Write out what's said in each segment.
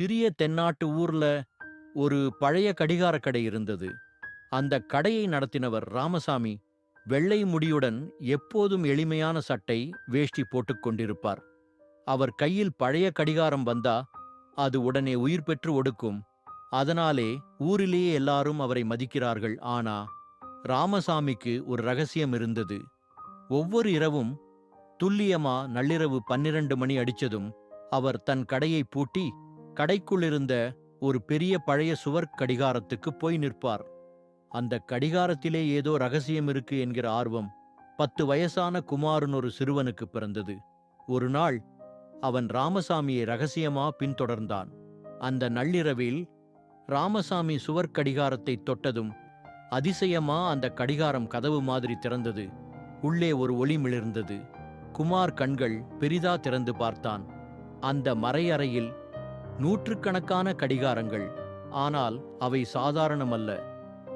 சிறிய தென்னாட்டு ஊர்ல ஒரு பழைய கடிகார கடை இருந்தது. அந்த கடையை நடத்தினவர் ராமசாமி. வெள்ளை முடியுடன் எப்போதும் எளிமையான சட்டை வேஷ்டி போட்டுக் கொண்டிருப்பார். அவர் கையில் பழைய கடிகாரம் வந்தா அது உடனே உயிர் பெற்று ஒடுக்கும். அதனாலே ஊரிலேயே எல்லாரும் அவரை மதிக்கிறார்கள். ஆனா ராமசாமிக்கு ஒரு ரகசியம் இருந்தது. ஒவ்வொரு இரவும் துல்லியமா நள்ளிரவு பன்னிரண்டு மணி அடிச்சதும் அவர் தன் கடையை பூட்டி கடைக்குள் இருந்த ஒரு பெரிய பழைய சுவர் கடிகாரத்துக்கு போய் நிற்பார். அந்த கடிகாரத்திலே ஏதோ ரகசியம் இருக்கு என்கிற ஆர்வம் பத்து வயசான குமாரன் ஒரு சிறுவனுக்கு பிறந்தது. ஒரு நாள் அவன் ராமசாமியை ரகசியமா பின்தொடர்ந்தான். அந்த நள்ளிரவில் ராமசாமி சுவர் கடிகாரத்தை தொட்டதும் அதிசயமா அந்த கடிகாரம் கதவு மாதிரி திறந்தது. உள்ளே ஒரு ஒளி மிளிர்ந்தது. குமார் கண்கள் பெரிதா திறந்து பார்த்தான். அந்த மறையறையில் நூற்றுக்கணக்கான கடிகாரங்கள். ஆனால் அவை சாதாரணமல்ல.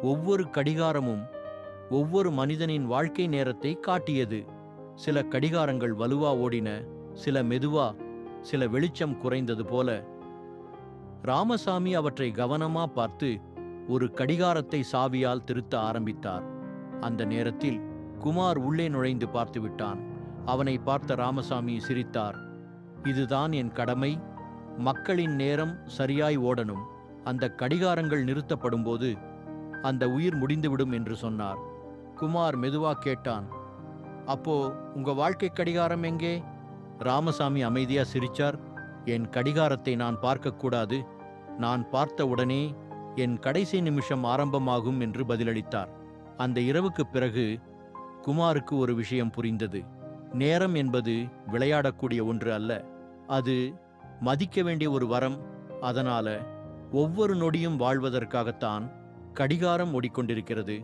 ஒவ்வொரு கடிகாரமும் ஒவ்வொரு மனிதனின் வாழ்க்கை நேரத்தை காட்டியது. சில கடிகாரங்கள் வலுவா ஓடின சில மெதுவா சில வெளிச்சம் குறைந்தது போல. ராமசாமி அவற்றை கவனமா பார்த்து ஒரு கடிகாரத்தை சாவியால் திருத்த ஆரம்பித்தார். அந்த நேரத்தில் குமார் உள்ளே நுழைந்து பார்த்து விட்டான் அவனை பார்த்த ராமசாமி சிரித்தார். இதுதான் என் கடமை மக்களின் நேரம் சரியாய் ஓடணும். அந்த கடிகாரங்கள் நிறுத்தப்படும்போது அந்த உயிர் முடிந்துவிடும் என்று சொன்னார். குமார் மெதுவா கேட்டான் அப்போ உங்க வாழ்க்கை கடிகாரம் எங்கே? ராமசாமி அமைதியா சிரிச்சார் என் கடிகாரத்தை நான் பார்க்கக்கூடாது நான் பார்த்த உடனே என் கடைசி நிமிஷம் ஆரம்பமாகும் என்று பதிலளித்தார். அந்த இரவுக்குப் பிறகு குமாருக்கு ஒரு விஷயம் புரிந்தது. நேரம் என்பது விளையாடக்கூடிய ஒன்று அல்ல. அது மதிக்க வேண்டிய ஒரு வரம் அதனால ஒவ்வொரு நொடியும் வாழ்வதற்காகத்தான் கடிகாரம் ஓடிக்கொண்டிருக்கிறது.